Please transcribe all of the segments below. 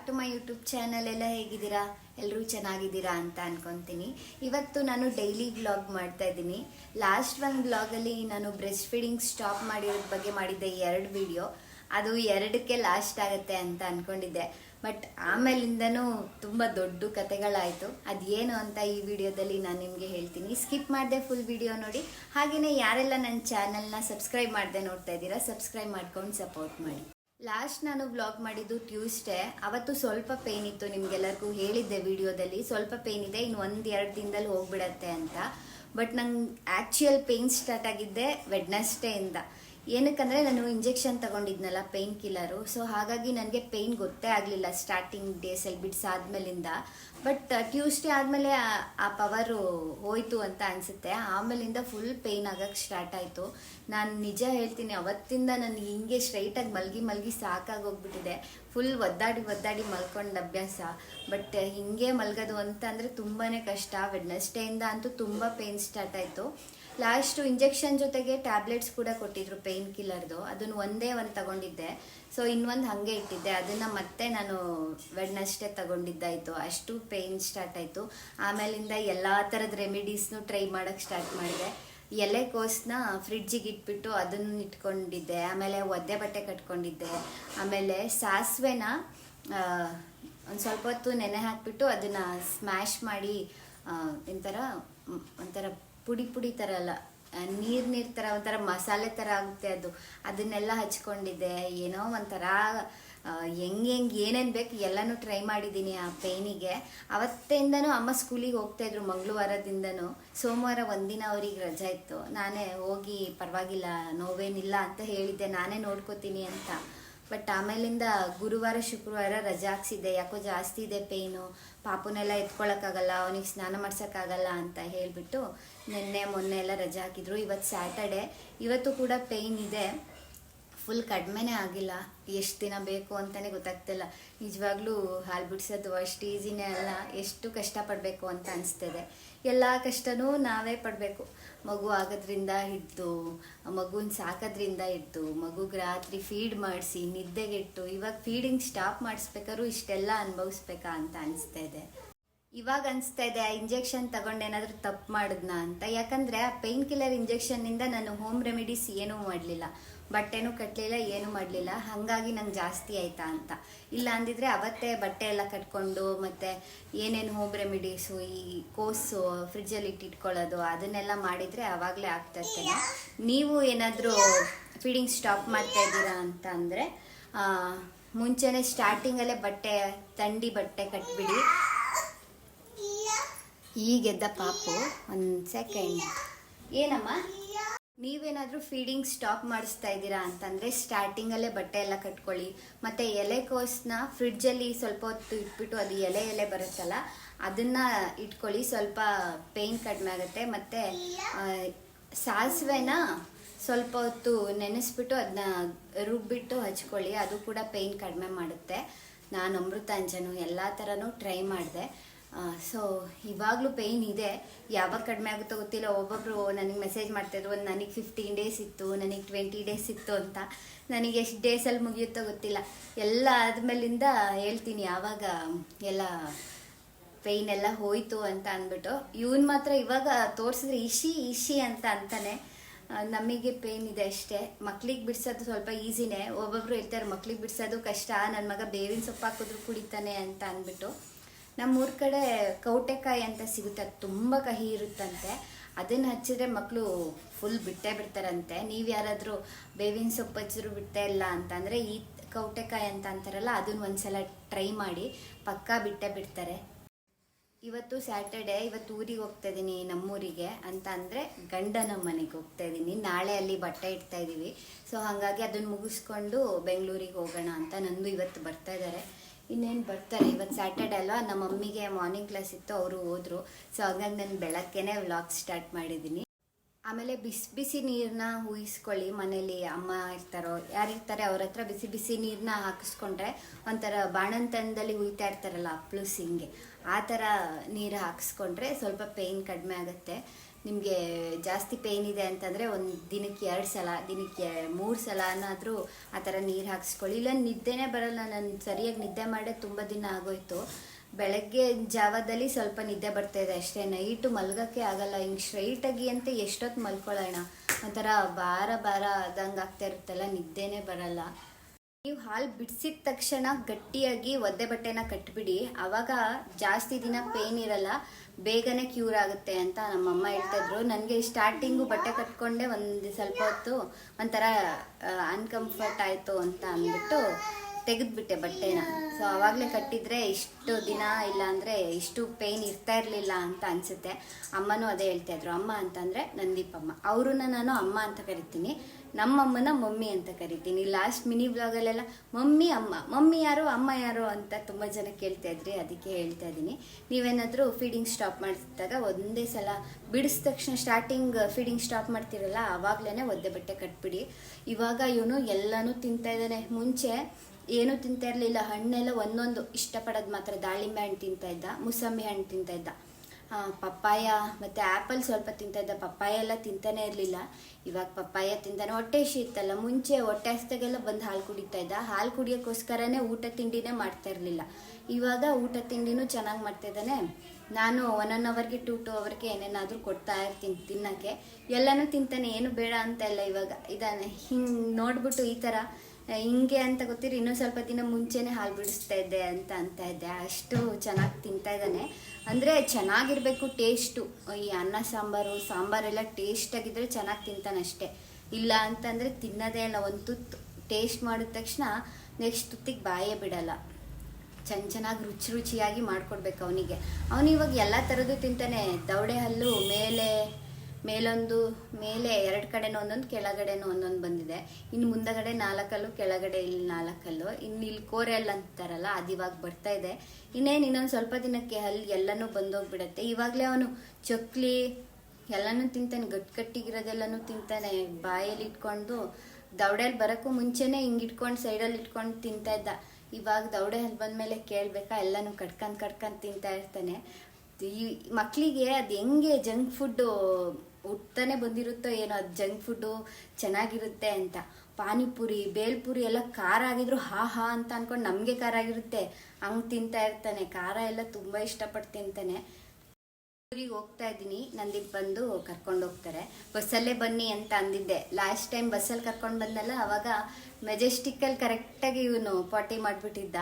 Back to my YouTube channel ಎಲ್ಲ ಹೇಗಿದ್ದೀರಾ? ಎಲ್ಲರೂ ಚೆನ್ನಾಗಿದ್ದೀರಾ ಅಂತ ಅನ್ಕೊಂತೀನಿ. ಇವತ್ತು ನಾನು ಡೈಲಿ ಬ್ಲಾಗ್ ಮಾಡ್ತಾ ಇದ್ದೀನಿ. ಲಾಸ್ಟ್ ಒಂದು ಬ್ಲಾಗಲ್ಲಿ ನಾನು ಬ್ರೆಸ್ಟ್ ಫೀಡಿಂಗ್ ಸ್ಟಾಪ್ ಮಾಡಿರೋದ್ ಬಗ್ಗೆ ಮಾಡಿದ್ದೆ ಎರಡು ವಿಡಿಯೋ ಅದು ಎರಡಕ್ಕೆ ಲಾಸ್ಟ್ ಆಗುತ್ತೆ ಅಂತ ಅನ್ಕೊಂಡಿದ್ದೆ. ಬಟ್ ಆಮೇಲಿಂದನೂ ತುಂಬ ದೊಡ್ಡ ಕತೆಗಳಾಯಿತು. ಅದೇನು ಅಂತ ಈ ವಿಡಿಯೋದಲ್ಲಿ ನಾನು ನಿಮಗೆ ಹೇಳ್ತೀನಿ. ಸ್ಕಿಪ್ ಮಾಡಿದೆ ಫುಲ್ ವಿಡಿಯೋ ನೋಡಿ. ಹಾಗೆಯೇ ಯಾರೆಲ್ಲ ನನ್ನ ಚಾನಲ್ನ ಸಬ್ಸ್ಕ್ರೈಬ್ ಮಾಡದೆ ನೋಡ್ತಾ ಇದ್ದೀರಾ ಸಬ್ಸ್ಕ್ರೈಬ್ ಮಾಡ್ಕೊಂಡು ಸಪೋರ್ಟ್ ಮಾಡಿ. ಲಾಸ್ಟ್ ನಾನು ವ್ಲಾಗ್ ಮಾಡಿದ್ದು ಟ್ಯೂಸ್ಡೇ ಅವತ್ತು ಸ್ವಲ್ಪ ಪೇನ್ ಇತ್ತು ನಿಮ್ಗೆಲ್ಲರಿಗೂ ಹೇಳಿದ್ದೆ ವಿಡಿಯೋದಲ್ಲಿ. ಸ್ವಲ್ಪ ಪೇನ್ ಇದೆ, ಇನ್ನು ಒಂದು ಎರಡು ದಿನದಲ್ಲಿ ಹೋಗ್ಬಿಡತ್ತೆ ಅಂತ. ಬಟ್ ನಂಗೆ ಆ್ಯಕ್ಚುಯಲ್ ಪೇನ್ ಸ್ಟಾರ್ಟ್ ಆಗಿದ್ದೆ ವೆಡ್ನೆಸ್ಡೇಯಿಂದ ಏನಕ್ಕಂದರೆ ನಾನು ಇಂಜೆಕ್ಷನ್ ತಗೊಂಡಿದ್ನಲ್ಲ ಪೇನ್ ಕಿಲ್ಲರು ಸೊ ಹಾಗಾಗಿ ನನಗೆ ಪೇಯ್ನ್ ಗೊತ್ತೇ ಆಗಲಿಲ್ಲ ಸ್ಟಾರ್ಟಿಂಗ್ ಡೇಸ್ ಅಲ್ಲಿ ಡೇಸಲ್ಲಿ ಬಿಡ್ಸಾದ್ಮೇಲಿಂದ ಬಟ್ ಟ್ಯೂಸ್ಡೇ ಆದಮೇಲೆ, ಆ ಪವರು ಹೋಯ್ತು ಅಂತ ಅನಿಸುತ್ತೆ. ಆಮೇಲಿಂದ ಫುಲ್ ಪೇಯ್ನ್ ಆಗಕ್ಕೆ ಸ್ಟಾರ್ಟ್ ಆಯಿತು. ನಾನು ನಿಜ ಹೇಳ್ತೀನಿ, ಅವತ್ತಿಂದ ನನಗೆ ಹಿಂಗೆ ಸ್ಟ್ರೈಟಾಗಿ ಮಲಗಿ ಮಲಗಿ ಸಾಕಾಗೋಗ್ಬಿಟ್ಟಿದೆ. ಫುಲ್ ಒದ್ದಾಡಿ ಒದ್ದಾಡಿ ಮಲ್ಕೊಂಡ ಅಭ್ಯಾಸ. ಬಟ್ ಹಿಂಗೆ ಮಲ್ಗೋದು ಅಂತ ಅಂದರೆ ತುಂಬಾ ಕಷ್ಟ. ವೆಡ್ನೆಸ್ಡೇಯಿಂದ ಅಂತೂ ತುಂಬ ಪೇಯ್ನ್ ಸ್ಟಾರ್ಟ್ ಆಯಿತು. ಲಾಸ್ಟು ಇಂಜೆಕ್ಷನ್ ಜೊತೆಗೆ ಟ್ಯಾಬ್ಲೆಟ್ಸ್ ಕೂಡ ಕೊಟ್ಟಿದ್ರು ಪೇಯ್ನ್ ಕಿಲ್ಲರ್ದು. ಅದನ್ನು ಒಂದೇ ಒಂದು ತಗೊಂಡಿದ್ದೆ. ಸೊ, ಇನ್ನೊಂದು ಹಾಗೆ ಇಟ್ಟಿದ್ದೆ. ಅದನ್ನು ಮತ್ತೆ ನಾನು ವೆಡ್ನಷ್ಟೇ ತಗೊಂಡಿದ್ದಾಯಿತು. ಅಷ್ಟು ಪೇಯ್ನ್ ಸ್ಟಾರ್ಟ್ ಆಯಿತು. ಆಮೇಲಿಂದ ಎಲ್ಲ ಥರದ ರೆಮಿಡೀಸ್ನು ಟ್ರೈ ಮಾಡೋಕ್ಕೆ ಸ್ಟಾರ್ಟ್ ಮಾಡಿದೆ. ಎಲೆಕೋಸನ್ನ ಫ್ರಿಡ್ಜಿಗೆ ಇಟ್ಬಿಟ್ಟು ಅದನ್ನು ಇಟ್ಕೊಂಡಿದ್ದೆ. ಆಮೇಲೆ ಒದ್ದೆ ಬಟ್ಟೆ ಕಟ್ಕೊಂಡಿದ್ದೆ. ಆಮೇಲೆ ಸಾಸಿವೆನ ಒಂದು ಸ್ವಲ್ಪ ಹೊತ್ತು ನೆನೆ ಹಾಕ್ಬಿಟ್ಟು ಅದನ್ನು ಸ್ಮ್ಯಾಶ್ ಮಾಡಿ ಒಂಥರ ಒಂಥರ ಪುಡಿ ಪುಡಿ ಥರ ಅಲ್ಲ. ನೀರು ನೀರು ಥರ ಒಂಥರ ಮಸಾಲೆ ಥರ ಆಗುತ್ತೆ ಅದು. ಅದನ್ನೆಲ್ಲ ಹಚ್ಕೊಂಡಿದ್ದೆ. ಏನೋ ಒಂಥರ ಹೆಂಗೆ ಹೆಂಗೆ ಏನೇನು ಬೇಕು ಎಲ್ಲನೂ ಟ್ರೈ ಮಾಡಿದ್ದೀನಿ ಆ ಪೇನಿಗೆ. ಅವತ್ತಿಂದನೂ ಅಮ್ಮ ಸ್ಕೂಲಿಗೆ ಹೋಗ್ತಾ ಇದ್ರು ಮಂಗಳವಾರದಿಂದನೂ. ಸೋಮವಾರ ಒಂದಿನ ಅವ್ರಿಗೆ ರಜಾ ಇತ್ತು. ನಾನೇ ಹೋಗಿ ಪರವಾಗಿಲ್ಲ, ನೋವೇನಿಲ್ಲ ಅಂತ ಹೇಳಿದ್ದೆ. ನಾನೇ ನೋಡ್ಕೋತೀನಿ ಅಂತ. ಬಟ್ ಆಮೇಲಿಂದ ಗುರುವಾರ, ಶುಕ್ರವಾರ ರಜಾ ಹಾಕ್ಸಿದ್ದೆ. ಯಾಕೋ ಜಾಸ್ತಿ ಇದೆ ಪೇಯ್ನು ಪಾಪುನೆಲ್ಲ ಎತ್ಕೊಳಕ್ಕಾಗಲ್ಲ, ಅವನಿಗೆ ಸ್ನಾನ ಮಾಡ್ಸೋಕ್ಕಾಗಲ್ಲ ಅಂತ ಹೇಳಿಬಿಟ್ಟು ನಿನ್ನೆ, ಮೊನ್ನೆ ಎಲ್ಲ ರಜೆ ಹಾಕಿದ್ರು. ಇವತ್ತು ಸ್ಯಾಟರ್ಡೆ ಇವತ್ತು ಕೂಡ ಪೇಯ್ನ್ ಇದೆ. ಫುಲ್ ಕಡಿಮೆನೇ ಆಗಿಲ್ಲ. ಎಷ್ಟು ದಿನ ಬೇಕು ಅಂತಲೇ ಗೊತ್ತಾಗ್ತಿಲ್ಲ. ನಿಜವಾಗ್ಲೂ ಹಾಲು ಬಿಡಿಸೋದು ಅಷ್ಟು ಈಸಿನೇ ಅಲ್ಲ. ಎಷ್ಟು ಕಷ್ಟಪಡಬೇಕು ಅಂತ ಅನಿಸ್ತಿದೆ. ಎಲ್ಲ ಕಷ್ಟನೂ ನಾವೇ ಪಡಬೇಕು. ಮಗು ಆಗೋದ್ರಿಂದ ಹಿಡ್ದು, ಮಗುನ ಸಾಕೋದ್ರಿಂದ ಹಿಡ್ದು, ಮಗುಗೆ ರಾತ್ರಿ ಫೀಡ್ ಮಾಡಿಸಿ, ನಿದ್ದೆಗೆಟ್ಟು, ಇವಾಗ ಫೀಡಿಂಗ್ ಸ್ಟಾಪ್ ಮಾಡಿಸ್ಬೇಕಾದ್ರೂ ಇಷ್ಟೆಲ್ಲ ಅನುಭವಿಸ್ಬೇಕಾ ಅಂತ ಅನಿಸ್ತಾ ಇದೆ. ಇವಾಗ ಅನಿಸ್ತಾ ಇದೆ, ಆ ಇಂಜೆಕ್ಷನ್ ತಗೊಂಡೇನಾದರೂ ತಪ್ಪು ಮಾಡಿದ್ನಾ ಅಂತ. ಯಾಕಂದರೆ ಆ ಪೇನ್ ಕಿಲ್ಲರ್ ಇಂಜೆಕ್ಷನ್ನಿಂದ ನಾನು ಹೋಮ್ ರೆಮಿಡೀಸ್ ಏನೂ ಮಾಡಲಿಲ್ಲ. ಬಟ್ಟೆನೂ ಕಟ್ಟಲಿಲ್ಲ ಏನೂ ಮಾಡಲಿಲ್ಲ. ಹಾಗಾಗಿ ನಂಗೆ ಜಾಸ್ತಿ ಆಯಿತಾ ಅಂತ. ಇಲ್ಲ ಅಂದಿದ್ರೆ ಅವತ್ತೇ ಬಟ್ಟೆ ಎಲ್ಲ ಕಟ್ಕೊಂಡು ಮತ್ತು ಏನೇನು ಹೋಮ್ ರೆಮಿಡೀಸು ಈ ಕೋಸು ಫ್ರಿಜ್ಜಲ್ಲಿ ಇಟ್ಟಿಟ್ಕೊಳ್ಳೋದು, ಅದನ್ನೆಲ್ಲ ಮಾಡಿದರೆ ಆವಾಗಲೇ ಆಗ್ತಾ ಇರ್ತೇನೆ ನೀವು ಏನಾದರೂ ಫೀಡಿಂಗ್ ಸ್ಟಾಪ್ ಮಾಡ್ತಾ ಇದ್ದೀರಾ ಅಂತ ಅಂದರೆ ಮುಂಚೆನೇ ಸ್ಟಾರ್ಟಿಂಗಲ್ಲೇ ಬಟ್ಟೆ, ತಂಡಿ ಬಟ್ಟೆ ಕಟ್ಬಿಡಿ. ಈಗೆದ್ದ ಪಾಪು ಒಂದು ಸೆಕೆಂಡ್ ಏನಮ್ಮ? ನೀವೇನಾದರೂ ಫೀಡಿಂಗ್ ಸ್ಟಾಪ್ ಮಾಡಿಸ್ತಾ ಇದ್ದೀರಾ ಅಂತಂದರೆ ಸ್ಟಾರ್ಟಿಂಗಲ್ಲೇ ಬಟ್ಟೆ ಎಲ್ಲ ಕಟ್ಕೊಳ್ಳಿ. ಮತ್ತು ಎಲೆಕೋಸನ್ನ ಫ್ರಿಡ್ಜಲ್ಲಿ ಸ್ವಲ್ಪ ಹೊತ್ತು ಇಟ್ಬಿಟ್ಟು ಅದು ಎಲೆ ಎಲೆ ಬರುತ್ತಲ್ಲ, ಅದನ್ನು ಇಟ್ಕೊಳ್ಳಿ. ಸ್ವಲ್ಪ ಪೇಯ್ನ್ ಕಡಿಮೆ ಆಗುತ್ತೆ. ಮತ್ತು ಸಾಸಿವೆನ ಸ್ವಲ್ಪ ಹೊತ್ತು ನೆನೆಸ್ಬಿಟ್ಟು ಅದನ್ನ ರುಬ್ಬಿಟ್ಟು ಹಚ್ಕೊಳ್ಳಿ. ಅದು ಕೂಡ ಪೇಯ್ನ್ ಕಡಿಮೆ ಮಾಡುತ್ತೆ. ನಾನು ಅಮೃತಾಂಜನು ಎಲ್ಲ ಥರನೂ ಟ್ರೈ ಮಾಡಿದೆ. ಸೊ ಇವಾಗಲೂ ಪೇಯ್ನ್ ಇದೆ. ಯಾವಾಗ ಕಡಿಮೆ ಆಗುತ್ತೋ ಗೊತ್ತಿಲ್ಲ. ಒಬ್ಬೊಬ್ಬರು ನನಗೆ ಮೆಸೇಜ್ ಮಾಡ್ತಾಯಿದ್ರು ಒಂದು ನನಗೆ ಫಿಫ್ಟೀನ್ ಡೇಸ್ ಇತ್ತು, ನನಗೆ ಟ್ವೆಂಟಿ ಡೇಸ್ ಇತ್ತು ಅಂತ. ನನಗೆ ಎಷ್ಟು ಡೇಸಲ್ಲಿ ಮುಗಿಯುತ್ತೋ ಗೊತ್ತಿಲ್ಲ. ಎಲ್ಲ ಆದಮೇಲಿಂದ ಹೇಳ್ತೀನಿ, ಯಾವಾಗ ಎಲ್ಲ ಪೇಯ್ನ್ ಎಲ್ಲ ಹೋಯಿತು ಅಂತ ಅಂದ್ಬಿಟ್ಟು. ಇವನ್ ಮಾತ್ರ ಇವಾಗ ತೋರಿಸಿದ್ರೆ ಇಶಿ ಇಶಿ ಅಂತ ಅಂತಾನೆ. ನಮಗೆ ಪೇಯ್ನ್ ಇದೆ ಅಷ್ಟೇ. ಮಕ್ಳಿಗೆ ಬಿಡಿಸೋದು ಸ್ವಲ್ಪ ಈಸಿನೇ ಒಬ್ಬೊಬ್ರು ಹೇಳ್ತಾರೆ, ಮಕ್ಳಿಗೆ ಬಿಡಿಸೋದು ಕಷ್ಟ. ನನ್ನ ಮಗ ಬೇವಿನ ಸೊಪ್ಪು ಹಾಕಿದ್ರು ಕುಡಿತಾನೆ ಅಂತ ಅಂದ್ಬಿಟ್ಟು. ನಮ್ಮೂರ ಕಡೆ ಕೌಟೆಕಾಯಿ ಅಂತ ಸಿಗುತ್ತೆ, ಅದು ತುಂಬ ಕಹಿ ಇರುತ್ತಂತೆ. ಅದನ್ನು ಹಚ್ಚಿದ್ರೆ ಮಕ್ಕಳು ಫುಲ್ ಬಿಟ್ಟೇ ಬಿಡ್ತಾರಂತೆ. ನೀವು ಯಾರಾದರೂ ಬೇವಿನ ಸೊಪ್ಪು ಹಚ್ಚಿದ್ರು ಬಿಡ್ತಾ ಇಲ್ಲ ಅಂತಂದರೆ ಈ ಕೌಟೆಕಾಯಿ ಅಂತ ಅಂತಾರಲ್ಲ, ಅದನ್ನ ಒಂದ್ಸಲ ಟ್ರೈ ಮಾಡಿ ಪಕ್ಕಾ ಬಿಟ್ಟೇ ಬಿಡ್ತಾರೆ. ಇವತ್ತು ಸ್ಯಾಟರ್ಡೆ ಇವತ್ತು ಊರಿಗೆ ಹೋಗ್ತಾ ಇದ್ದೀನಿ ನಮ್ಮೂರಿಗೆ ಅಂತ ಅಂದರೆ ಗಂಡನ ಮನೆಗೆ ಹೋಗ್ತಾ ಇದ್ದೀನಿ ನಾಳೆ ಅಲ್ಲಿ ಬಟ್ಟೆ ಇಡ್ತಾ ಇದ್ದೀವಿ ಸೊ ಹಾಗಾಗಿ ಅದನ್ನು ಮುಗಿಸ್ಕೊಂಡು ಬೆಂಗಳೂರಿಗೆ ಹೋಗೋಣ ಅಂತ ನಂದು ಇವತ್ತು ಬರ್ತಾ ಇದ್ದಾರೆ ಇನ್ನೇನು ಬರ್ತಾರೆ? ಇವತ್ತು ಸ್ಯಾಟರ್ಡೆ ಅಲ್ವಾ? ನಮ್ಮ ಮಮ್ಮಿಗೆ ಮಾರ್ನಿಂಗ್ ಕ್ಲಾಸ್ ಇತ್ತು, ಅವರು ಹೋದರು. ಸೊ ಹಾಗಾಗಿ ನಾನು ಬೆಳಗ್ಗೆನೇ ವ್ಲಾಗ್ ಸ್ಟಾರ್ಟ್ ಮಾಡಿದ್ದೀನಿ ಆಮೇಲೆ ಬಿಸಿ ಬಿಸಿ ನೀರನ್ನ ಊಹಿಸ್ಕೊಳ್ಳಿ ಮನೇಲಿ ಅಮ್ಮ ಇರ್ತಾರೋ ಯಾರಿರ್ತಾರೆ ಅವ್ರ ಹತ್ರ ಬಿಸಿ ಬಿಸಿ ನೀರನ್ನ ಹಾಕಿಸ್ಕೊಂಡ್ರೆ ಒಂಥರ ಬಾಣಂತನದಲ್ಲಿ ಹುಯ್ತಾ ಇರ್ತಾರಲ್ಲ ಅಪ್ಲು ಸಿಂಗೆ ಆ ಥರ ನೀರು ಹಾಕಿಸ್ಕೊಂಡ್ರೆ ಸ್ವಲ್ಪ ಪೇಯ್ನ್ ಕಡಿಮೆ ಆಗುತ್ತೆ. ನಿಮಗೆ ಜಾಸ್ತಿ ಪೇಯ್ನ್ ಇದೆ ಅಂತಂದರೆ ಒಂದು ದಿನಕ್ಕೆ ಎರಡು ಸಲ, ದಿನಕ್ಕೆ ಮೂರು ಸಲ ಅನ್ನಾದರೂ ಆ ಥರ ನೀರು ಹಾಕ್ಸ್ಕೊಳ್ಳಿ. ಇಲ್ಲ, ನಿದ್ದೆನೇ ಬರಲ್ಲ. ನಾನು ಸರಿಯಾಗಿ ನಿದ್ದೆ ಮಾಡೇ ತುಂಬ ದಿನ ಆಗೋಯ್ತು. ಬೆಳಗ್ಗೆ ಜಾವದಲ್ಲಿ ಸ್ವಲ್ಪ ನಿದ್ದೆ ಬರ್ತಾ ಇದೆ ಅಷ್ಟೇ. ನೈಟು ಮಲ್ಗೋಕ್ಕೆ ಆಗಲ್ಲ. ಹಿಂಗೆ ಸ್ಟ್ರೈಟಾಗಿ ಅಂತ ಎಷ್ಟೊತ್ತು ಮಲ್ಕೊಳ್ಳೋಣ? ಒಂಥರ ಭಾರ ಭಾರ ಆದಂಗೆ ಆಗ್ತಾ ಇರುತ್ತಲ್ಲ, ನಿದ್ದೆನೇ ಬರಲ್ಲ. ನೀವು ಹಾಲು ಬಿಡಿಸಿದ ತಕ್ಷಣ ಗಟ್ಟಿಯಾಗಿ ಒದ್ದೆ ಬಟ್ಟೆನ ಕಟ್ಬಿಡಿ. ಅವಾಗ ಜಾಸ್ತಿ ದಿನ ಪೇನ್ ಇರಲ್ಲ, ಬೇಗನೆ ಕ್ಯೂರ್ ಆಗುತ್ತೆ ಅಂತ ನಮ್ಮಮ್ಮ ಹೇಳ್ತಾ ಇದ್ರು. ನನಗೆ ಸ್ಟಾರ್ಟಿಂಗು ಬಟ್ಟೆ ಕಟ್ಕೊಂಡೆ ಒಂದು ಸ್ವಲ್ಪ ಹೊತ್ತು ಒಂಥರ ಅನ್ಕಂಫರ್ಟ್ ಆಯಿತು ಅಂತ ಅಂದ್ಬಿಟ್ಟು ತೆಗೆದ್ಬಿಟ್ಟೆ ಬಟ್ಟೆನ. ಸೊ ಅವಾಗಲೇ ಕಟ್ಟಿದ್ರೆ ಇಷ್ಟು ದಿನ ಇಲ್ಲ ಅಂದರೆ ಇಷ್ಟು ಪೇಯ್ನ್ ಇರ್ತಾ ಇರಲಿಲ್ಲ ಅಂತ ಅನಿಸುತ್ತೆ. ಅಮ್ಮನೂ ಅದೇ ಹೇಳ್ತಾ ಇದ್ರು. ಅಮ್ಮ ಅಂತಂದರೆ ನಂದೀಪಮ್ಮ. ಅವ್ರನ್ನ ನಾನು ಅಮ್ಮ ಅಂತ ಕರಿತೀನಿ. ನಮ್ಮಮ್ಮನ ಮಮ್ಮಿ ಅಂತ ಕರಿತೀನಿ. ಲಾಸ್ಟ್ ಮಿನಿ ಬ್ಲಾಗಲ್ಲೆಲ್ಲ ಮಮ್ಮಿ, ಅಮ್ಮ, ಮಮ್ಮಿ ಯಾರು, ಅಮ್ಮ ಯಾರು ಅಂತ ತುಂಬ ಜನ ಕೇಳ್ತಾ ಇದ್ರಿ. ಅದಕ್ಕೆ ಹೇಳ್ತಾ ಇದ್ದೀನಿ. ನೀವೇನಾದರೂ ಫೀಡಿಂಗ್ ಸ್ಟಾಪ್ ಮಾಡಿದಾಗ ಒಂದೇ ಸಲ ಬಿಡಿಸಿದ ತಕ್ಷಣ ಸ್ಟಾರ್ಟಿಂಗ್ ಫೀಡಿಂಗ್ ಸ್ಟಾಪ್ ಮಾಡ್ತಿರಲ್ಲ ಆವಾಗಲೇ ಒದ್ದೆ ಬಟ್ಟೆ ಕಟ್ಬಿಡಿ. ಇವಾಗ ಇವನು ಎಲ್ಲನೂ ತಿಂತಾ ಇದ್ದಾನೆ. ಮುಂಚೆ ಏನೂ ತಿಂತಾ ಇರಲಿಲ್ಲ. ಹಣ್ಣೆಲ್ಲ ಒಂದೊಂದು ಇಷ್ಟಪಡೋದು ಮಾತ್ರ. ದಾಳಿಂಬೆ ಹಣ್ಣು ತಿಂತಾ ಇದ್ದ, ಮುಸಂಬಿ ಹಣ್ಣು ತಿಂತಾ ಇದ್ದ. ಪಪ್ಪಾಯ ಮತ್ತು ಆ್ಯಪಲ್ ಸ್ವಲ್ಪ ತಿಂತಾ ಇದ್ದ. ಪಪ್ಪಾಯ ಎಲ್ಲ ತಿಂತಾನೆ ಇರಲಿಲ್ಲ. ಇವಾಗ ಪಪ್ಪಾಯ ತಿಂತಾನೆ ಹೊಟ್ಟೆ ಇತ್ತಲ್ಲ. ಮುಂಚೆ ಹೊಟ್ಟೆ ಹಸ್ದಾಗೆಲ್ಲ ಬಂದು ಹಾಲು ಕುಡಿತಾ ಇದ್ದ. ಹಾಲು ಕುಡಿಯೋಕ್ಕೋಸ್ಕರನೇ ಊಟ ತಿಂಡಿನೇ ಮಾಡ್ತಾ ಇರಲಿಲ್ಲ. ಇವಾಗ ಊಟ ತಿಂಡಿನೂ ಚೆನ್ನಾಗಿ ಮಾಡ್ತಾ ಇದ್ದಾನೆ. ನಾನು ಒನ್ ಒನ್ ಅವರ್ಗೆ ಟೂ ಟು ಅವರ್ಗೆ ಏನೇನಾದರೂ ಕೊಡ್ತಾ ಇರ್ತೀನಿ ತಿನ್ನೋಕ್ಕೆ. ಎಲ್ಲನೂ ತಿಂತಾನೆ. ಏನು ಬೇಡ ಅಂತ ಇಲ್ಲ ಇವಾಗ. ಇದಾನೆ. ಹಿಂಗೆ ನೋಡ್ಬಿಟ್ಟು ಈ ಥರ ಹಿಂಗೆ ಅಂತ ಗೊತ್ತಿರಿ ಇನ್ನೂ ಸ್ವಲ್ಪ ದಿನ ಮುಂಚೆನೇ ಹಾಲು ಬಿಡಿಸ್ತಾ ಇದ್ದೆ ಅಂತ ಅಂತ ಇದ್ದೆ. ಅಷ್ಟು ಚೆನ್ನಾಗಿ ತಿಂತಾ ಇದ್ದಾನೆ. ಅಂದರೆ ಚೆನ್ನಾಗಿರಬೇಕು ಟೇಸ್ಟು ಈ ಅನ್ನ ಸಾಂಬಾರು, ಸಾಂಬಾರೆಲ್ಲ ಟೇಸ್ಟ್ ಆಗಿದ್ರೆ ಚೆನ್ನಾಗಿ ತಿಂತಾನೆ ಅಷ್ಟೇ. ಇಲ್ಲ ಅಂತಂದರೆ ತಿನ್ನೋದೇ ಇಲ್ಲ. ಒಂದು ತುತ್ತು ಟೇಸ್ಟ್ ಮಾಡಿದ ತಕ್ಷಣ ನೆಕ್ಸ್ಟ್ ತುತ್ತಿಗೆ ಬಾಯೇ ಬಿಡಲ್ಲ. ಚೆನ್ನ ಚೆನ್ನಾಗಿ ರುಚಿ ರುಚಿಯಾಗಿ ಮಾಡಿಕೊಡ್ಬೇಕು ಅವನಿಗೆ. ಅವನು ಇವಾಗ ಎಲ್ಲ ಥರದ್ದು ತಿಂತಾನೆ. ದೌಡೆ ಹಲ್ಲು, ಮೇಲೆ ಮೇಲೊಂದು, ಮೇಲೆ ಎರಡು ಕಡೆನೂ ಒಂದೊಂದು, ಕೆಳಗಡೆನೂ ಒಂದೊಂದು ಬಂದಿದೆ. ಇನ್ನು ಮುಂದಗಡೆ ನಾಲ್ಕಲ್ಲು, ಕೆಳಗಡೆ ಇಲ್ಲಿ ನಾಲ್ಕಲ್ಲು. ಇನ್ನು ಇಲ್ಲಿ ಕೋರೆ ಹಲ್ಲು ಅಂತಾರಲ್ಲ, ಅದು ಇವಾಗ ಬರ್ತಾ ಇದೆ. ಇನ್ನೇನು, ಇನ್ನೊಂದು ಸ್ವಲ್ಪ ದಿನಕ್ಕೆ ಅಲ್ಲಿ ಎಲ್ಲನೂ ಬಂದೋಗ್ಬಿಡತ್ತೆ. ಇವಾಗಲೇ ಅವನು ಚಕ್ಲಿ ಎಲ್ಲನೂ ತಿಂತಾನೆ ಗಟ್ಟಿ ಗಟ್ಟಿಗಿರೋದೆಲ್ಲನೂ ತಿಂತಾನೆ, ಬಾಯಲ್ಲಿ ಇಟ್ಕೊಂಡು ದವಡೆಯಲ್ಲಿ ಬರೋಕ್ಕೂ ಮುಂಚೆನೇ ಹಿಂಗೆ ಇಟ್ಕೊಂಡು, ಸೈಡಲ್ಲಿ ಇಟ್ಕೊಂಡು ತಿಂತಾ ಇದ್ದ. ಇವಾಗ ದವಡೆ ಅಲ್ಲಿ ಬಂದಮೇಲೆ ಕೇಳಬೇಕಾ, ಎಲ್ಲನೂ ಕಟ್ಕೊಂಡು ಕಟ್ಕೊಂಡು ತಿಂತಾ ಇರ್ತಾನೆ. ಈ ಮಕ್ಕಳಿಗೆ ಅದು ಹೆಂಗೆ ಜಂಕ್ ಫುಡ್ಡು ಹುಟ್ತಾನೆ ಬಂದಿರುತ್ತೋ ಏನೋ, ಅದು ಜಂಕ್ ಫುಡ್ಡು ಚೆನ್ನಾಗಿರುತ್ತೆ ಅಂತ. ಪಾನಿಪುರಿ, ಬೇಲ್ಪುರಿ ಎಲ್ಲ ಖಾರ ಆಗಿದ್ರು ಹಾ ಹಾ ಅಂತ ಅನ್ಕೊಂಡು ನಮಗೆ ಖಾರ ಆಗಿರುತ್ತೆ. ಹಂಗೆ ತಿಂತಾ ಇರ್ತಾನೆ. ಖಾರ ಎಲ್ಲ ತುಂಬ ಇಷ್ಟಪಟ್ಟು ತಿಂತಾನೆ. ಊರಿಗೆ ಹೋಗ್ತಾ ಇದ್ದೀನಿ. ನಂದಿಗೆ ಬಂದು ಕರ್ಕೊಂಡು ಹೋಗ್ತಾರೆ. ಬಸ್ಸಲ್ಲೇ ಬನ್ನಿ ಅಂತ ಅಂದಿದ್ದೆ. ಲಾಸ್ಟ್ ಟೈಮ್ ಬಸ್ಸಲ್ಲಿ ಕರ್ಕೊಂಡು ಬಂದಲ್ಲ, ಅವಾಗ ಮೆಜೆಸ್ಟಿಕ್ಕಲ್ಲಿ ಕರೆಕ್ಟಾಗಿ ಇವನು ಪಾಟಿ ಮಾಡಿಬಿಟ್ಟಿದ್ದ.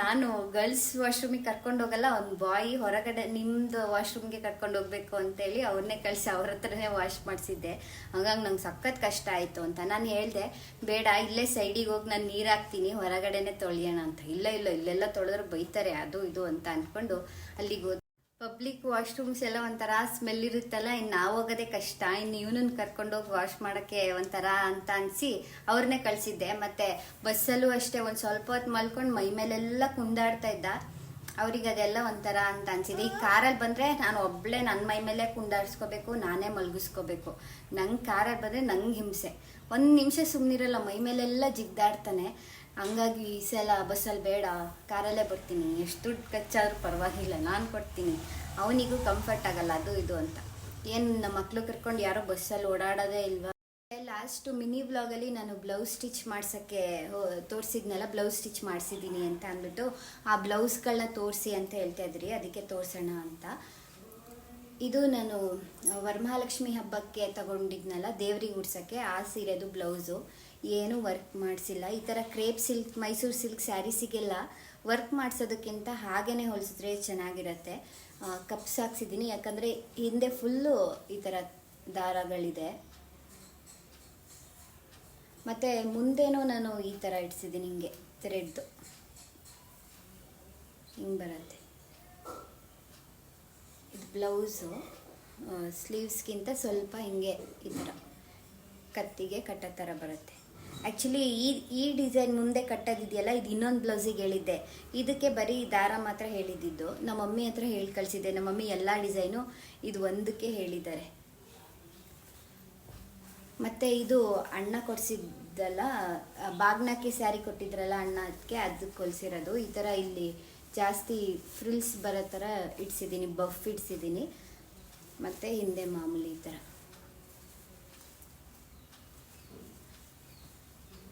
ನಾನು ಗರ್ಲ್ಸ್ ವಾಶ್ರೂಮಿಗೆ ಕರ್ಕೊಂಡು ಹೋಗಲ್ಲ, ಅವ್ನು ಬಾಯ್ ಹೊರಗಡೆ ನಿಮ್ಮದು ವಾಶ್ರೂಮ್ಗೆ ಕರ್ಕೊಂಡು ಹೋಗ್ಬೇಕು ಅಂತೇಳಿ ಅವ್ರನ್ನೇ ಕಳಿಸಿ ಅವ್ರ ಹತ್ರನೇ ವಾಶ್ ಮಾಡಿಸಿದ್ದೆ. ಹಂಗಾಗಿ ನಂಗೆ ಸಖತ್ ಕಷ್ಟ ಆಯಿತು ಅಂತ ನಾನು ಹೇಳಿದೆ, ಬೇಡ, ಇಲ್ಲೇ ಸೈಡಿಗೆ ಹೋಗಿ ನಾನು ನೀರು ಹಾಕ್ತೀನಿ ಹೊರಗಡೆನೆ ತೊಳೆಯೋಣ ಅಂತ. ಇಲ್ಲ ಇಲ್ಲ, ಇಲ್ಲೆಲ್ಲ ತೊಳೆದ್ರೆ ಬೈತಾರೆ, ಅದು, ಇದು ಅಂತ ಅಂದ್ಕೊಂಡು ಅಲ್ಲಿಗೆ ಪಬ್ಲಿಕ್ ವಾಶ್ರೂಮ್ಸ್ ಎಲ್ಲ ಒಂಥರ ಸ್ಮೆಲ್ ಇರುತ್ತಲ್ಲ, ಇನ್ನು ನಾವು ಹೋಗೋದೇ ಕಷ್ಟ. ಇನ್ನು ಇವ್ನನ್ನು ಕರ್ಕೊಂಡೋಗಿ ವಾಶ್ ಮಾಡೋಕ್ಕೆ ಒಂಥರ ಅಂತ ಅನಿಸಿ ಅವ್ರನ್ನೇ ಕಳಿಸಿದ್ದೆ. ಮತ್ತು ಬಸ್ಸಲ್ಲೂ ಅಷ್ಟೇ ಒಂದು ಸ್ವಲ್ಪ ಹೊತ್ತು ಮಲ್ಕೊಂಡು ಮೈ ಮೇಲೆಲ್ಲ ಕುಂದಾಡ್ತಾ ಇದ್ದ. ಅವ್ರಿಗೆ ಅದೆಲ್ಲ ಒಂಥರ ಅಂತ ಅನಿಸಿದೆ. ಈ ಕಾರಲ್ಲಿ ಬಂದರೆ ನಾನು ಒಬ್ಬಳೇ ನನ್ನ ಮೈ ಮೇಲೆ ಕುಂದಾಡ್ಸ್ಕೋಬೇಕು, ನಾನೇ ಮಲಗಿಸ್ಕೋಬೇಕು. ನಂಗೆ ಕಾರಲ್ಲಿ ಬಂದರೆ ನಂಗೆ ಹಿಂಸೆ. ಒಂದು ನಿಮಿಷ ಸುಮ್ಮನಿರಲ್ಲ ಮೈ ಮೇಲೆಲ್ಲ ಜಿಗ್ದಾಡ್ತಾನೆ. ಹಂಗಾಗಿ ಈ ಸಲ ಬಸ್ಸಲ್ಲಿ ಬೇಡ, ಕಾರಲ್ಲೇ ಬರ್ತೀನಿ. ಎಷ್ಟು ದುಡ್ಡು ಖರ್ಚಾದ್ರೂ ಪರವಾಗಿಲ್ಲ, ನಾನು ಕೊಡ್ತೀನಿ. ಅವನಿಗೂ ಕಂಫರ್ಟ್ ಆಗಲ್ಲ, ಅದು ಇದು ಅಂತ. ಏನು ನಮ್ಮ ಮಕ್ಕಳು ಕರ್ಕೊಂಡು ಯಾರೋ ಬಸ್ಸಲ್ಲಿ ಓಡಾಡೋದೇ ಇಲ್ವಾ? ಲಾಸ್ಟು ಮಿನಿ ಬ್ಲಾಗಲ್ಲಿ ನಾನು ಬ್ಲೌಸ್ ಸ್ಟಿಚ್ ಮಾಡ್ಸೋಕ್ಕೆ ತೋರಿಸಿದ್ನಲ್ಲ ಬ್ಲೌಸ್ ಸ್ಟಿಚ್ ಮಾಡಿಸಿದ್ದೀನಿ ಅಂತ ಅಂದ್ಬಿಟ್ಟು, ಆ ಬ್ಲೌಸ್ಗಳನ್ನ ತೋರಿಸಿ ಅಂತ ಹೇಳ್ತಾ ಇದ್ರಿ, ಅದಕ್ಕೆ ತೋರಿಸೋಣ ಅಂತ. ಇದು ನಾನು ವರಮಹಾಲಕ್ಷ್ಮಿ ಹಬ್ಬಕ್ಕೆ ತಗೊಂಡಿದ್ನಲ್ಲ, ದೇವ್ರಿಗೆ ಉಡ್ಸೋಕ್ಕೆ, ಆ ಸೀರೆದು ಬ್ಲೌಸು. ಏನು ವರ್ಕ್ ಮಾಡಿಸಿಲ್ಲ. ಈ ಥರ ಕ್ರೇಪ್ ಸಿಲ್ಕ್, ಮೈಸೂರು ಸಿಲ್ಕ್ ಸ್ಯಾರೀಸಿಗೆಲ್ಲ ವರ್ಕ್ ಮಾಡಿಸೋದಕ್ಕಿಂತ ಹಾಗೇ ಹೊಲಿಸಿದ್ರೆ ಚೆನ್ನಾಗಿರುತ್ತೆ. ಕಪ್ಸ್ ಹಾಕ್ಸಿದ್ದೀನಿ. ಯಾಕಂದರೆ ಹಿಂದೆ ಫುಲ್ಲು ಈ ಥರ ದಾರಗಳಿದೆ. ಮತ್ತು ಮುಂದೇನೂ ನಾನು ಈ ಥರ ಇಡ್ಸಿದ್ದೀನಿ ಹಿಂಗೆ, ಥ್ರೆಡ್ದು. ಹಿಂಗೆ ಬರುತ್ತೆ. ಬ್ಲೌಸು ಸ್ಲೀವ್ಸ್ಗಿಂತ ಸ್ವಲ್ಪ ಹಿಂಗೆ ಈ ಥರ. ಕತ್ತಿಗೆ ಕಟ್ಟೋ ಥರ ಬರುತ್ತೆ. ಆ್ಯಕ್ಚುಲಿ ಈ ಈ ಡಿಸೈನ್ ಮುಂದೆ ಕಟ್ಟೋದಿದೆಯಲ್ಲ, ಇದು ಇನ್ನೊಂದು ಬ್ಲೌಸಿಗೆ ಹೇಳಿದ್ದೆ. ಇದಕ್ಕೆ ಬರೀ ದಾರ ಮಾತ್ರ ಹೇಳಿದ್ದಿದ್ದು. ನಮ್ಮ ಮಮ್ಮಿ ಹತ್ರ ಹೇಳಿ ಕಳಿಸಿದ್ದೆ. ನಮ್ಮ ಮಮ್ಮಿ ಎಲ್ಲ ಡಿಸೈನು ಇದು ಒಂದಕ್ಕೆ ಹೇಳಿದ್ದಾರೆ. ಮತ್ತು ಇದು ಅಣ್ಣ ಕೊಡಿಸಿದ್ದಲ್ಲ ಬಾಗ್ನಕ್ಕೆ ಸ್ಯಾರಿ ಕೊಟ್ಟಿದ್ರಲ್ಲ ಅಣ್ಣ ಅದಕ್ಕೆ ಅದಕ್ಕೆ ಕೊಲಿಸಿರೋದು ಈ ಥರ ಇಲ್ಲಿ ಜಾಸ್ತಿ ಫ್ರಿಲ್ಸ್ ಬರೋ ಥರ ಇಡ್ಸಿದ್ದೀನಿ ಬಫ್ ಇಡ್ಸಿದ್ದೀನಿ. ಮತ್ತು ಹಿಂದೆ ಮಾಮೂಲಿ ಈ ಥರ.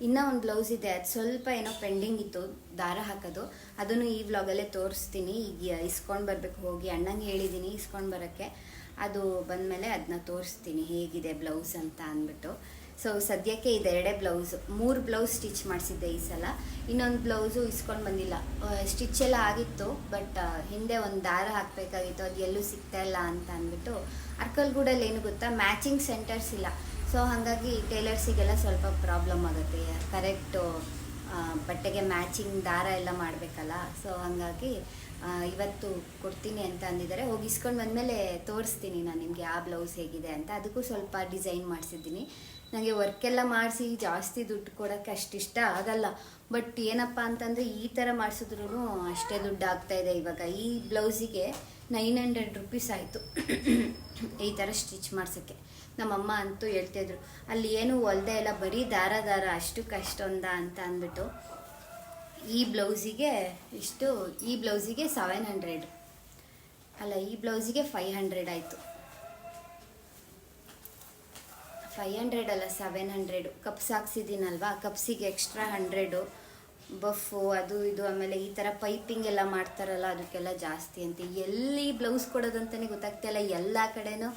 ಇನ್ನೂ ಒಂದು ಬ್ಲೌಸ್ ಇದೆ, ಅದು ಸ್ವಲ್ಪ ಏನೋ ಪೆಂಡಿಂಗ್ ಇತ್ತು, ದಾರ ಹಾಕೋದು. ಅದನ್ನು ಈ ವ್ಲಾಗಲ್ಲೇ ತೋರಿಸ್ತೀನಿ. ಈಗ ಇಸ್ಕೊಂಡು ಬರಬೇಕು, ಹೋಗಿ ಅಣ್ಣಂಗೆ ಹೇಳಿದ್ದೀನಿ ಇಸ್ಕೊಂಡು ಬರೋಕ್ಕೆ. ಅದು ಬಂದಮೇಲೆ ಅದನ್ನ ತೋರಿಸ್ತೀನಿ, ಹೇಗಿದೆ ಬ್ಲೌಸ್ ಅಂತ ಅಂದ್ಬಿಟ್ಟು. ಸೊ ಸದ್ಯಕ್ಕೆ ಇದೆರಡೇ ಬ್ಲೌಸ್ ಮೂರು ಬ್ಲೌಸ್ ಸ್ಟಿಚ್ ಮಾಡಿಸಿದ್ದೆ ಈ ಸಲ. ಇನ್ನೊಂದು ಬ್ಲೌಸು ಇಸ್ಕೊಂಡು ಬಂದಿಲ್ಲ. ಸ್ಟಿಚ್ ಎಲ್ಲ ಆಗಿತ್ತು ಬಟ್ ಹಿಂದೆ ಒಂದು ದಾರ ಹಾಕಬೇಕಾಗಿತ್ತು. ಅದು ಎಲ್ಲೂ ಸಿಗ್ತಾ ಇಲ್ಲ ಅಂತ ಅಂದ್ಬಿಟ್ಟು ಅರ್ಕಲ್ಗೂಡಲ್ಲಿ ಏನು ಗೊತ್ತಾ? ಮ್ಯಾಚಿಂಗ್ ಸೆಂಟರ್ಸ್ ಇಲ್ಲ. ಸೊ ಹಾಗಾಗಿ ಟೇಲರ್ಸಿಗೆಲ್ಲ ಸ್ವಲ್ಪ ಪ್ರಾಬ್ಲಮ್ ಆಗುತ್ತೆ. ಕರೆಕ್ಟು ಬಟ್ಟೆಗೆ ಮ್ಯಾಚಿಂಗ್ ದಾರ ಎಲ್ಲ ಮಾಡಬೇಕಲ್ಲ? ಸೊ ಹಾಗಾಗಿ ಇವತ್ತು ಕೊಡ್ತೀನಿ ಅಂತ ಅಂದಿದ್ದಾರೆ. ಹೋಗಿ ಇಸ್ಕೊಂಡು ಬಂದಮೇಲೆ ತೋರಿಸ್ತೀನಿ ನಾನು ನಿಮಗೆ ಆ ಬ್ಲೌಸ್ ಹೇಗಿದೆ ಅಂತ. ಅದಕ್ಕೂ ಸ್ವಲ್ಪ ಡಿಸೈನ್ ಮಾಡಿಸಿದ್ದೀನಿ. ನನಗೆ ವರ್ಕೆಲ್ಲ ಮಾಡಿಸಿ ಜಾಸ್ತಿ ದುಡ್ಡು ಕೊಡೋಕ್ಕೆ ಅಷ್ಟಿಷ್ಟ ಆಗಲ್ಲ. ಬಟ್ ಏನಪ್ಪ ಅಂತಂದರೆ ಈ ಥರ ಮಾಡಿಸಿದ್ರು ಅಷ್ಟೇ ದುಡ್ಡು ಆಗ್ತಾ ಇದೆ ಇವಾಗ. ಈ ಬ್ಲೌಸಿಗೆ ನೈನ್ ಹಂಡ್ರೆಡ್ ರುಪೀಸ್ ಆಯಿತು. ಈ ಥರ ಸ್ಟಿಚ್ ಮಾಡ್ಸೋಕ್ಕೆ. ನಮ್ಮಮ್ಮ ಅಂತೂ ಹೇಳ್ತಿದ್ರು ಅಲ್ಲಿ ಏನು ಹೊಲ್ದೆ ಇಲ್ಲ ಬರೀ ದಾರ ದಾರ ಕಷ್ಟ ಒಂದ ಅಂತ ಅಂದ್ಬಿಟ್ಟು ಈ ಬ್ಲೌಸಿಗೆ ಇಷ್ಟು, ಈ ಬ್ಲೌಸಿಗೆ ಸೆವೆನ್ ಹಂಡ್ರೆಡ್ ಅಲ್ಲ, ಈ ಬ್ಲೌಸಿಗೆ ಫೈವ್ ಹಂಡ್ರೆಡ್ ಆಯಿತು. ಫೈವ್ ಹಂಡ್ರೆಡ್ ಅಲ್ಲ ಸೆವೆನ್ ಹಂಡ್ರೆಡು ಕಪ್ಸ್ ಹಾಕ್ಸಿದ್ದೀನಲ್ವಾ? ಕಪ್ಸಿಗೆ ಎಕ್ಸ್ಟ್ರಾ ಹಂಡ್ರೆಡು ಬಫು ಅದು ಇದು, ಆಮೇಲೆ ಈ ಥರ ಪೈಪಿಂಗ್ ಎಲ್ಲ ಮಾಡ್ತಾರಲ್ಲ, ಅದಕ್ಕೆಲ್ಲ ಜಾಸ್ತಿ ಅಂತ. ಎಲ್ಲಿ ಬ್ಲೌಸ್ ಕೊಡೋದಂತಲೇ ಗೊತ್ತಾಗ್ತಿಲ್ಲ ಎಲ್ಲ ಕಡೆನೂ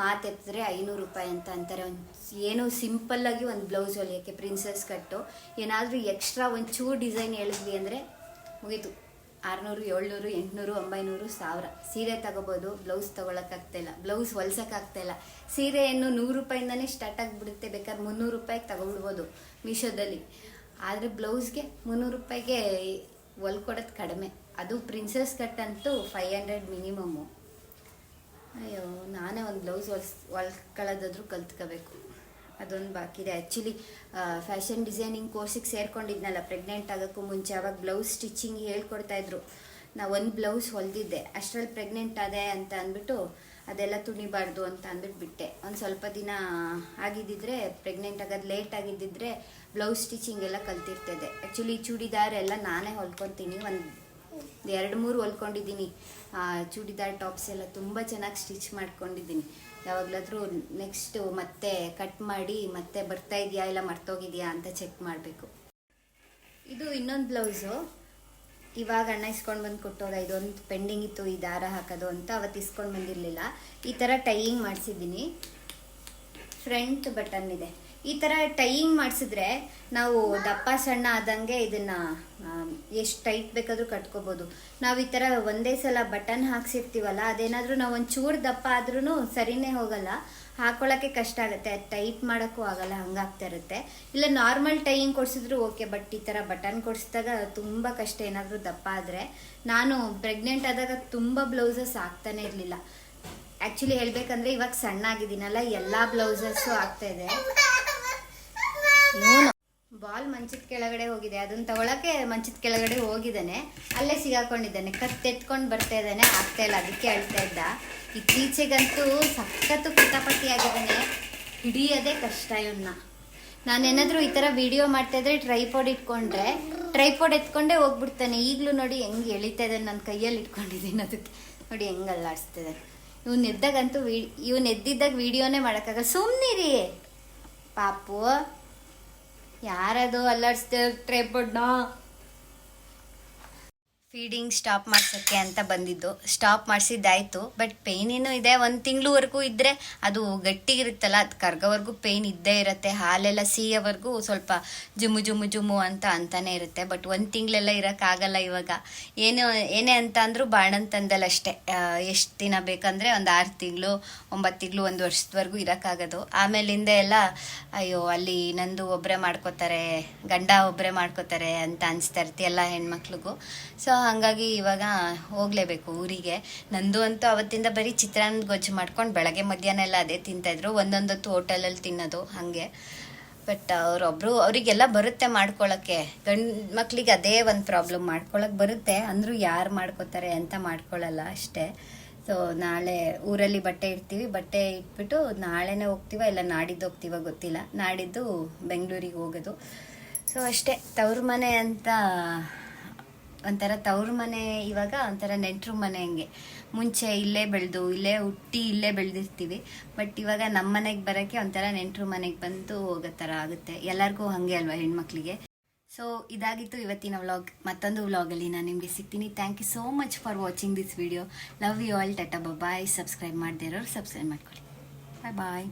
ಮಾತೆತ್ತಿದ್ರೆ ಐನೂರು ರೂಪಾಯಿ ಅಂತ ಅಂತಾರೆ. ಒಂದು ಏನೋ ಸಿಂಪಲ್ಲಾಗಿ ಒಂದು ಬ್ಲೌಸ್ ಹೊಲಿಯೋಕ್ಕೆ ಪ್ರಿನ್ಸಸ್ ಕಟ್ಟು ಏನಾದರೂ ಎಕ್ಸ್ಟ್ರಾ ಒಂದು ಚೂರು ಡಿಸೈನ್ ಹೇಳಿದ್ವಿ ಅಂದರೆ ಮುಗೀತು. ಆರುನೂರು, ಏಳ್ನೂರು, ಎಂಟುನೂರು, ಒಂಬೈನೂರು, ಸಾವಿರ. ಸೀರೆ ತಗೋಬೋದು, ಬ್ಲೌಸ್ ತೊಗೊಳಕ್ಕಾಗ್ತಾಯಿಲ್ಲ ಬ್ಲೌಸ್ ಹೊಲ್ಸೋಕ್ಕಾಗ್ತಾಯಿಲ್ಲ ಸೀರೆಯನ್ನು ನೂರು ರೂಪಾಯಿಂದನೇ ಸ್ಟಾರ್ಟ್ ಆಗಿಬಿಡುತ್ತೆ. ಬೇಕಾದ್ರೆ ಮುನ್ನೂರು ರೂಪಾಯಿಗೆ ತಗೊಬಿಡ್ಬೋದು ಮೀಶೋದಲ್ಲಿ. ಆದರೆ ಬ್ಲೌಸ್ಗೆ ಮುನ್ನೂರು ರೂಪಾಯಿಗೆ ಹೊಲ್ಕೊಡೋದು ಕಡಿಮೆ. ಅದು ಪ್ರಿನ್ಸಸ್ ಕಟ್ ಅಂತೂ ಫೈವ್ ಹಂಡ್ರೆಡ್ ಮಿನಿಮಮ್ಮು ಅಯ್ಯೋ, ನಾನೇ ಒಂದು ಬ್ಲೌಸ್ ಹೊಲ್ಸ್ ಹೊಲ್ಕೊಳ್ಳೋದಾದ್ರೂ ಕಲ್ತ್ಕೋಬೇಕು. ಅದೊಂದು ಬಾಕಿ ಇದೆ. ಆ್ಯಕ್ಚುಲಿ ಫ್ಯಾಷನ್ ಡಿಸೈನಿಂಗ್ ಕೋರ್ಸಿಗೆ ಸೇರ್ಕೊಂಡಿದ್ನಲ್ಲ ಪ್ರೆಗ್ನೆಂಟ್ ಆಗೋಕ್ಕೂ ಮುಂಚೆ ಅವಾಗ ಬ್ಲೌಸ್ ಸ್ಟಿಚಿಂಗ್ ಹೇಳ್ಕೊಡ್ತಾಯಿದ್ರು ನಾ ಒಂದು ಬ್ಲೌಸ್ ಹೊಲ್ದಿದ್ದೆ. ಅಷ್ಟರಲ್ಲಿ ಪ್ರೆಗ್ನೆಂಟ್ ಆದೆ ಅಂತ ಅಂದ್ಬಿಟ್ಟು ಅದೆಲ್ಲ ತುಣಿಬಾರ್ದು ಅಂತ ಅಂದ್ಬಿಟ್ಟು ಬಿಟ್ಟೆ. ಒಂದು ಸ್ವಲ್ಪ ದಿನ ಆಗಿದ್ದಿದ್ರೆ ಪ್ರೆಗ್ನೆಂಟ್ ಆಗೋದು ಲೇಟ್ ಆಗಿದ್ದಿದ್ರೆ ಬ್ಲೌಸ್ ಸ್ಟಿಚಿಂಗ್ ಎಲ್ಲ ಕಲ್ತಿರ್ತದೆ. ಆ್ಯಕ್ಚುಲಿ ಚೂಡಿದಾರ್ ಎಲ್ಲ ನಾನೇ ಹೊಲ್ಕೊತೀನಿ. ಒಂದು ಎರಡು ಮೂರು ಹೊಲ್ಕೊಂಡಿದ್ದೀನಿ. ಚೂಡಿದಾರ್ ಟಾಪ್ಸ್ ಎಲ್ಲ ತುಂಬ ಚೆನ್ನಾಗಿ ಸ್ಟಿಚ್ ಮಾಡ್ಕೊಂಡಿದ್ದೀನಿ. ಯಾವಾಗಲಾದರೂ ನೆಕ್ಸ್ಟು ಮತ್ತೆ ಕಟ್ ಮಾಡಿ ಮತ್ತೆ ಬರ್ತಾ ಇದೆಯಾ ಇಲ್ಲ ಮರ್ತೋಗಿದೆಯಾ ಅಂತ ಚೆಕ್ ಮಾಡಬೇಕು. ಇದು ಇನ್ನೊಂದು ಬ್ಲೌಸು ಇವಾಗ ಅಣ್ಣ ಇಸ್ಕೊಂಡು ಬಂದು ಕೊಟ್ಟೋದ ಇದೊಂದು ಪೆಂಡಿಂಗ್ ಇತ್ತು, ಈ ದಾರ ಹಾಕೋದು ಅಂತ ಅವತ್ತು ಇಸ್ಕೊಂಡು ಬಂದಿರಲಿಲ್ಲ. ಈ ಥರ ಟೈಯಿಂಗ್ ಮಾಡಿಸಿದ್ದೀನಿ. ಫ್ರಂಟ್ ಬಟನ್ ಇದೆ. ಈ ಥರ ಟೈಯಿಂಗ್ ಮಾಡಿಸಿದ್ರೆ ನಾವು ದಪ್ಪ ಸಣ್ಣ ಆದಂಗೆ ಇದನ್ನ ಎಷ್ಟು ಟೈಟ್ ಬೇಕಾದರೂ ಕಟ್ಕೋಬೋದು. ನಾವು ಈ ಥರ ಒಂದೇ ಸಲ ಬಟನ್ ಹಾಕ್ಸಿರ್ತೀವಲ್ಲ, ಅದೇನಾದರೂ ನಾವು ಒಂಚೂರು ಚೂರು ದಪ್ಪ ಆದ್ರೂ ಸರಿನೇ ಹೋಗಲ್ಲ. ಹಾಕೊಳ್ಳೋಕ್ಕೆ ಕಷ್ಟ ಆಗುತ್ತೆ ಟೈಟ್ ಮಾಡೋಕ್ಕೂ ಆಗಲ್ಲ, ಹಂಗಾಗ್ತಾ ಇರುತ್ತೆ. ಇಲ್ಲ ನಾರ್ಮಲ್ ಟೈಯಿಂಗ್ ಕೊಡಿಸಿದ್ರು ಓಕೆ ಬಟ್ ಈ ಥರ ಬಟನ್ ಕೊಡಿಸಿದಾಗ ತುಂಬ ಕಷ್ಟ, ಏನಾದರೂ ದಪ್ಪ ಆದರೆ. ನಾನು ಪ್ರೆಗ್ನೆಂಟ್ ಆದಾಗ ತುಂಬ ಬ್ಲೌಸಸ್ ಆಗ್ತಾನೆ ಇರಲಿಲ್ಲ. ಆ್ಯಕ್ಚುಲಿ ಹೇಳಬೇಕಂದ್ರೆ ಇವಾಗ ಸಣ್ಣ ಆಗಿದ್ದೀನಲ್ಲ ಎಲ್ಲ ಆಗ್ತಾ ಇದೆ. ಬಾಲ್ ಮಂಚದ ಕೆಳಗಡೆ ಹೋಗಿದೆ. ಅದನ್ನ ತಗೊಳಕ್ಕೆ ಮಂಚದ ಕೆಳಗಡೆ ಹೋಗಿದ್ದಾನೆ. ಅಲ್ಲೇ ಸಿಗಾಕೊಂಡಿದ್ದಾನೆ. ಕತ್ತೆತ್ಕೊಂಡು ಬರ್ತಾ ಇದ್ದಾನೆ. ಆಗ್ತಾ ಇಲ್ಲ. ಅದಕ್ಕೆ ಅಳ್ತಾ ಇದ್ದ. ಇತ್ತೀಚೆಗಂತೂ ಸಖತ್ತು ಕಿತಾಪತಿ ಆಗಿದ್ದಾನೆ. ಹಿಡಿಯೋದೇ ಕಷ್ಟ ಇವನ್ನ ನಾನೇನಾದರೂ ಈ ಥರ ವಿಡಿಯೋ ಮಾಡ್ತಾ ಇದ್ರೆ ಟ್ರೈಪೋಡ್ ಇಟ್ಕೊಂಡ್ರೆ, ಟ್ರೈಪೋಡ್ ಎತ್ಕೊಂಡೇ ಹೋಗ್ಬಿಡ್ತಾನೆ. ಈಗಲೂ ನೋಡಿ ಹೆಂಗೆ ಎಳಿತಾ ಇದ್ದಾನೆ. ನನ್ನ ಕೈಯಲ್ಲಿ ಇಟ್ಕೊಂಡಿದ್ದೀನಿ ಅದಕ್ಕೆ. ನೋಡಿ ಹೆಂಗೆ ಅಲ್ಲಾಡಿಸ್ತಿದ್ದಾನೆ ಇವ್ನು ಎದ್ದಾಗಂತೂ ವಿ, ಇವ್ನು ಎದ್ದಿದ್ದಾಗ ವಿಡಿಯೋನೇ ಮಾಡೋಕ್ಕಾಗಲ್ಲ. ಸುಮ್ಮನಿರಿ ಪಾಪು. ಯಾರದು ಅಲ್ಲಾಡಿಸ್ತ ಟ್ರೈಪೋಡ್ನ? ಫೀಡಿಂಗ್ ಸ್ಟಾಪ್ ಮಾಡ್ಸೋಕ್ಕೆ ಅಂತ ಬಂದಿದ್ದು. ಸ್ಟಾಪ್ ಮಾಡಿಸಿದ್ದಾಯಿತು ಬಟ್ ಪೇಯ್ನೇನು ಇದೆ. ಒಂದು ತಿಂಗಳವರೆಗೂ ಇದ್ದರೆ ಅದು ಗಟ್ಟಿಗಿರುತ್ತಲ್ಲ ಅದು ಕರ್ಗೋವರೆಗೂ ಪೇಯ್ನ್ ಇದ್ದೇ ಇರುತ್ತೆ. ಹಾಲೆಲ್ಲ ಸೀಯೋವರೆಗೂ ಸ್ವಲ್ಪ ಜುಮು ಜುಮು ಜುಮು ಅಂತ ಅಂತಾನೆ ಇರುತ್ತೆ. ಬಟ್ ಒಂದು ತಿಂಗಳೆಲ್ಲ ಇರೋಕ್ಕಾಗಲ್ಲ ಇವಾಗ. ಏನು, ಏನೇ ಅಂತ ಅಂದರೂ ಬಾಣಂತಂದಲ್ಲಿ ಅಷ್ಟೇ. ಎಷ್ಟು ದಿನ ಬೇಕಂದರೆ ಒಂದು ಆರು ತಿಂಗಳು, ಒಂಬತ್ತು ತಿಂಗಳು, ಒಂದು ವರ್ಷದವರೆಗೂ ಇರೋಕ್ಕಾಗೋದು. ಆಮೇಲಿಂದ ಎಲ್ಲ, ಅಯ್ಯೋ, ಅಲ್ಲಿ ನಂದು ಒಬ್ಬರೇ ಮಾಡ್ಕೋತಾರೆ, ಗಂಡ ಒಬ್ಬರೇ ಮಾಡ್ಕೋತಾರೆ ಅಂತ ಅನಿಸ್ತಾ ಇರ್ತಿ ಎಲ್ಲ ಹೆಣ್ಮಕ್ಳಿಗೂ. ಸೊ ಹಾಗಾಗಿ ಇವಾಗ ಹೋಗಲೇಬೇಕು ಊರಿಗೆ. ನಂದು ಅಂತೂ ಅವತ್ತಿಂದ ಬರೀ ಚಿತ್ರಾನ್ನ ಗೊಜ್ಜು ಮಾಡ್ಕೊಂಡು ಬೆಳಗ್ಗೆ ಮಧ್ಯಾಹ್ನ ಎಲ್ಲ ಅದೇ ತಿಂತಾಯಿದ್ರು ಒಂದೊಂದೊತ್ತು ಹೋಟೆಲಲ್ಲಿ ತಿನ್ನೋದು ಹಾಗೆ. ಬಟ್ ಅವರೊಬ್ರು, ಅವರಿಗೆಲ್ಲ ಬರುತ್ತೆ ಮಾಡ್ಕೊಳ್ಳೋಕ್ಕೆ ಗಂಡು ಮಕ್ಳಿಗೆ ಅದೇ ಒಂದು ಪ್ರಾಬ್ಲಮ್. ಮಾಡ್ಕೊಳ್ಳೋಕೆ ಬರುತ್ತೆ. ಅಂದರೂ ಯಾರು ಮಾಡ್ಕೋತಾರೆ ಅಂತ ಮಾಡ್ಕೊಳ್ಳಲ್ಲ ಅಷ್ಟೇ. ಸೊ ನಾಳೆ ಊರಲ್ಲಿ ಬಟ್ಟೆ ಇಡ್ತೀವಿ. ಬಟ್ಟೆ ಇಟ್ಬಿಟ್ಟು ನಾಳೆನೇ ಹೋಗ್ತೀವ ಇಲ್ಲ ನಾಡಿದ್ದು ಹೋಗ್ತೀವ ಗೊತ್ತಿಲ್ಲ. ನಾಡಿದ್ದು ಬೆಂಗಳೂರಿಗೆ ಹೋಗೋದು. ಸೊ ಅಷ್ಟೇ. ತವ್ರ ಮನೆ ಅಂತ ಒಂಥರ ತವ್ರ ಮನೆ ಇವಾಗ ಒಂಥರ ನೆಂಟ್ರು ಮನೆ ಹಂಗೆ. ಮುಂಚೆ ಇಲ್ಲೇ ಬೆಳೆದು, ಇಲ್ಲೇ ಹುಟ್ಟಿ ಇಲ್ಲೇ ಬೆಳೆದಿರ್ತೀವಿ. ಬಟ್ ಇವಾಗ ನಮ್ಮ ಮನೆಗೆ ಬರೋಕ್ಕೆ ಒಂಥರ ನೆಂಟ್ರು ಮನೆಗೆ ಬಂದು ಹೋಗೋ ಥರ ಆಗುತ್ತೆ. ಎಲ್ಲರಿಗೂ ಹಾಗೆ ಅಲ್ವಾ ಹೆಣ್ಮಕ್ಳಿಗೆ? ಸೊ ಇದಾಗಿತ್ತು ಇವತ್ತಿನ ವ್ಲಾಗ್. ಮತ್ತೊಂದು ವ್ಲಾಗಲ್ಲಿ ನಾನು ನಿಮಗೆ ಸಿಗ್ತೀನಿ. Thank you so much for watching this video love you all tata bye subscribe ಮಾಡದೇ ಇರೋರು ಸಬ್ಸ್ಕ್ರೈಬ್ ಮಾಡ್ಕೊಳ್ಳಿ. ಬಾಯ್ ಬಾಯ್